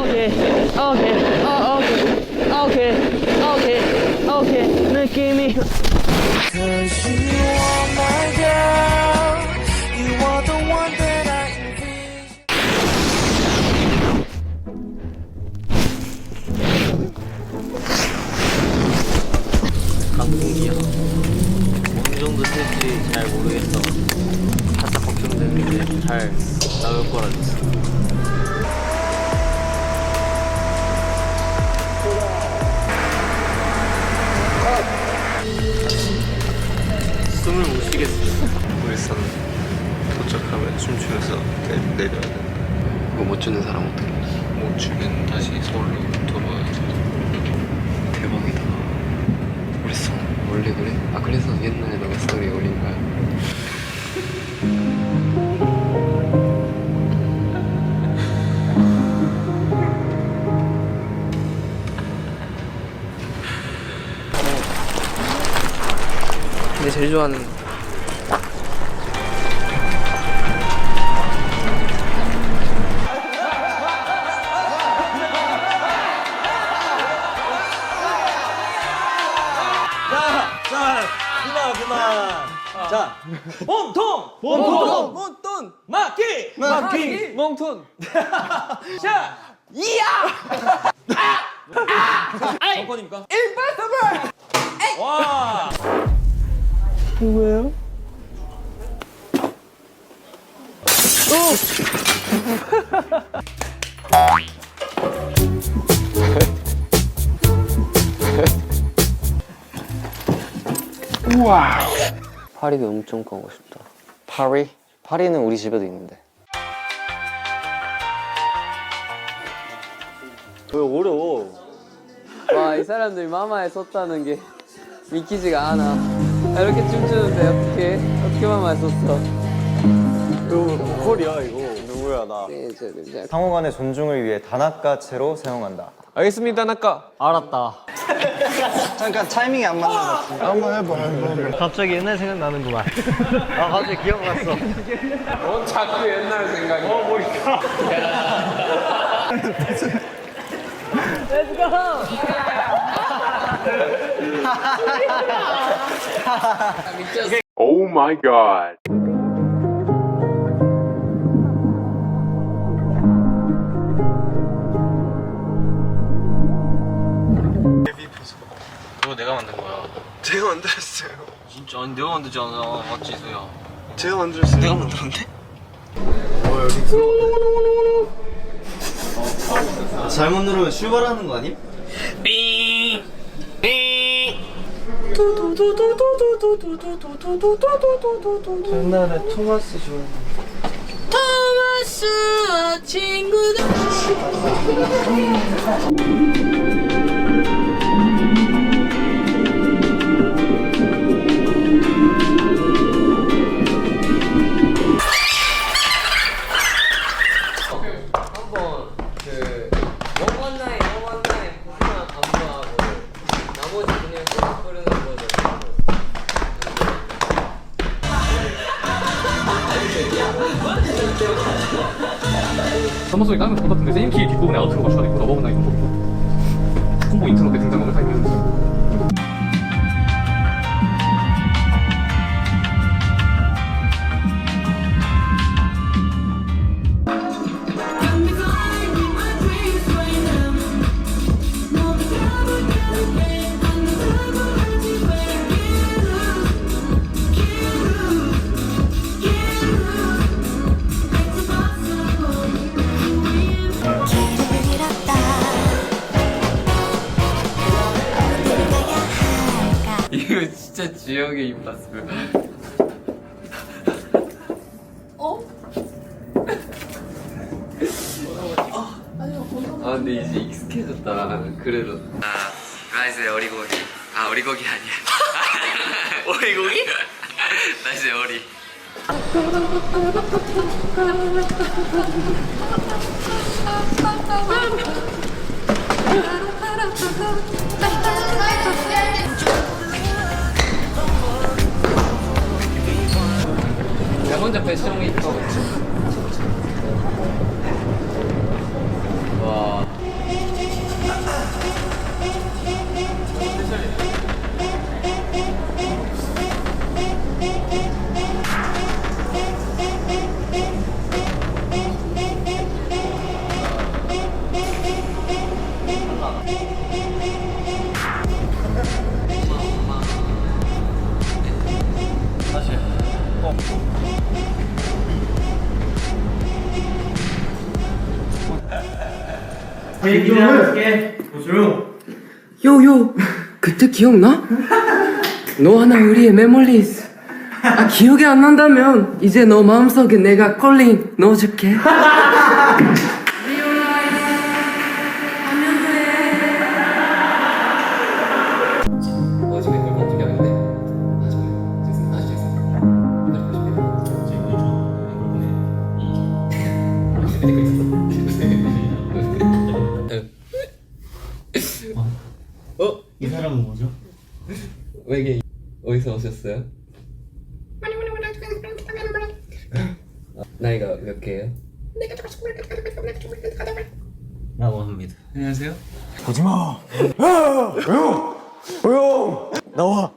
오케이 오케이 어 오케이 오케이 오케이 오케이 느낌이. 강풍기야. 어느 정도 셀지 잘 모르겠어. 살짝 걱정되는데 잘 나올 거라. 숨을 못 쉬겠어. 울산 도착하면 춤추면서 내, 내려야 돼. 이거 못 주는 사람 어떻게? 못 추면 다시 서울로 돌아와야지. 대박이다. 그랬어? 원래 그래? 아 그래서 옛날에 너가 스토리 올린 근데 제일 좋아하는 자, 그만 그만. 자, 몸통, 몸통, 몸통, 막기, 막기, 몸통. 자, 이야. 아, 아. 정권입니까? 임파서블. 와. 누구예요? 파리도 엄청 가고 싶다. 파리? 파리는 우리 집에도 있는데. 왜 어려워? 와 이 사람들 마마에 섰다는 게 믿기지가 않아 이렇게 춤추는데 어떻게 어떻게 마마에 섰어 이거 보컬이야 이거. 누구야 나. 네, 상호 간의 존중을 위해 단아까체로 사용한다. 알겠습니다, 나까. 알았다 잠깐 타이밍이 안 맞는 것 같아. 한번 해봐, 한번 해봐. 갑자기 옛날 생각나는구만 아 갑자기 기억났어 Oh my god. 그거 내가 만든 거야. 제가 만들었어요. 진짜 아니 내가 만들지 않아. 맞지 소야? 제가 만들었어요. 내가 만들었는데? 잘못 누르면 출발하는 거 아님? 옛날에 토마스 좋아 토마스와 친구들 그냥 계속 부르는 버전 서머송이 다른 것 같은데 세임 키 뒷부분에 추가돼 있고 너버브나 이런 콤보 진짜 지역의 입맛을 아 근데 이제 익숙해졌다. 그래도. 아 라이스의 어리고기. 아 어리고기 아니야. 어리고기? 라이스의 어리 혼자 웨이크 하고 요요. 그때 기억나? 너 하나 우리의 메모리스 아 기억이 안 난다면 이제 너 마음속에 내가 콜링 넣어줄게 사람은 뭐죠? 왜게 어디서 오셨어요? 아, 나이가 몇 개예요? 라고 합니다. 안녕하세요. 나와.